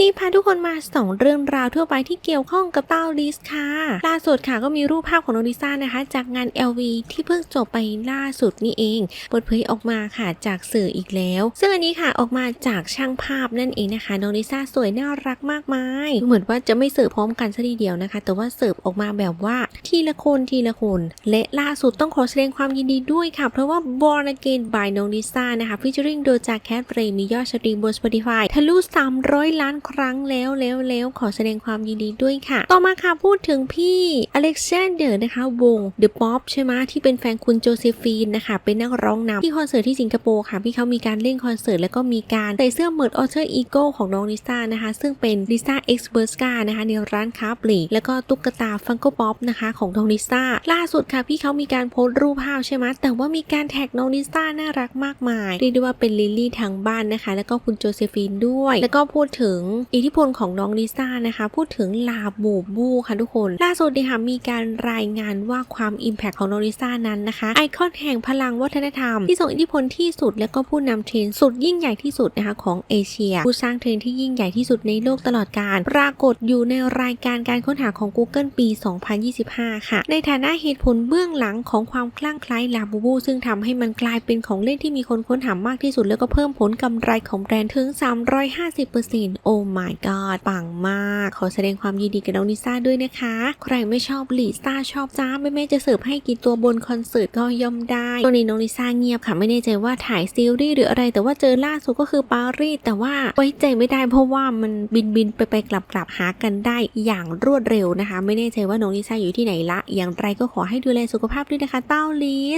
นี้พาทุกคนมาสองเรื่องราวทั่วไปที่เกี่ยวข้องกับเต้าลิสค่ะ ล่าสุดค่ะก็มีรูปภาพของน้องลิซ่านะคะ จากงาน LV ที่เพิ่งจบไปล่าสุดนี่เองเปิดเผยออกมาค่ะจากสื่ออีกแล้ว ซึ่งอันนี้ค่ะออกมาจากช่างภาพนั่นเองนะคะน้องลิซ่าสวยน่ารักมากมายเหมือนว่าจะไม่เสิร์ฟพร้อมกันซะทีเดียวนะคะ แต่ว่าเสิร์ฟออกมาแบบว่าทีละคนทีละคน และล่าสุดต้องขอแสดงความยินดีด้วยค่ะ เพราะว่า Born Again by น้องลิซ่านะคะ featuring โดจากแคทเรมียอดสตรีมบน Spotify ทะลุ300 ล้านครั้งแล้วแล้วแล้วขอแสดงความยินดีด้วยค่ะ ต่อมาค่ะพูดถึงพี่อเล็กซานเดอร์นะคะวง The Pop ใช่ไหมที่เป็นแฟนคุณโจเซฟีนนะคะเป็นนักร้องนำที่คอนเสิร์ตที่สิงคโปร์ค่ะพี่เขามีการเล่นคอนเสิร์ตแล้วก็มีการใส่เสื้อเมิร์ดออเทอร์อีโก้ของน้องลิซ่านะคะ ซึ่งเป็นลิซ่าเอ็กซ์เบอร์สกานะคะในร้านค้าปลีกแล้วก็ตุ๊กตาฟังโกป๊อปนะคะของน้องลิซ่าล่าสุดค่ะพี่เขามีการโพสต์รูปภาพใช่ไหมแต่ว่ามีการแท็กน้องลิซ่าน่ารักมากมายเรียกได้ว่าเป็นลิลลี่ทางบ้านนะคะ แล้วก็คุณโจเซฟีนด้วย แล้วก็พูดถึงอิทธิพลของน้องลิซ่านะคะ พูดถึงลาบูบูค่ะทุกคน ล่าสุดนี่ค่ะมีการรายงานว่าความอิมแพคของน้องลิซ่านั้นนะคะไอคอนแห่งพลังวัฒนธรรม ที่ส่งอิทธิพลที่สุดแล้วก็ผู้นำเทรนด์สุดยิ่งใหญ่ที่สุดนะคะของเอเชีย ผู้สร้างเทรนด์ที่ยิ่งใหญ่ที่สุดในโลกตลอดกาลปรากฏอยู่ในรายการการค้นหาของ Google ปี 2025 ค่ะ ในฐานะเหตุผลเบื้องหลังของความคลั่งไคล้ลาบูบู ซึ่งทำให้มันกลายเป็นของเล่นที่มีคนค้นหามากที่สุด แล้วก็เพิ่มผลกำไรของแบรนด์ถึง 350%โอ้ my god ปังมาก ขอแสดงความยินดีกับน้องลิซ่าด้วยนะคะ ใครไม่ชอบลิซ่าชอบจ้าแม่แม่จะเสิร์ฟให้กี่ตัวบนคอนเสิร์ตก็ย่อมได้ตัวนี้น้องลิซ่าเงียบค่ะไม่แน่ใจว่าถ่ายซีรีส์หรืออะไร แต่ว่าเจอล่าสุดก็คือปารีสแต่ว่าไว้ใจไม่ได้เพราะว่ามันบินบินไปไปกลับกลับหากันได้อย่างรวดเร็วนะคะ ไม่แน่ใจว่าน้องลิซ่าอยู่ที่ไหนละ อย่างไรก็ขอให้ดูแลสุขภาพด้วยนะคะเต้าลิส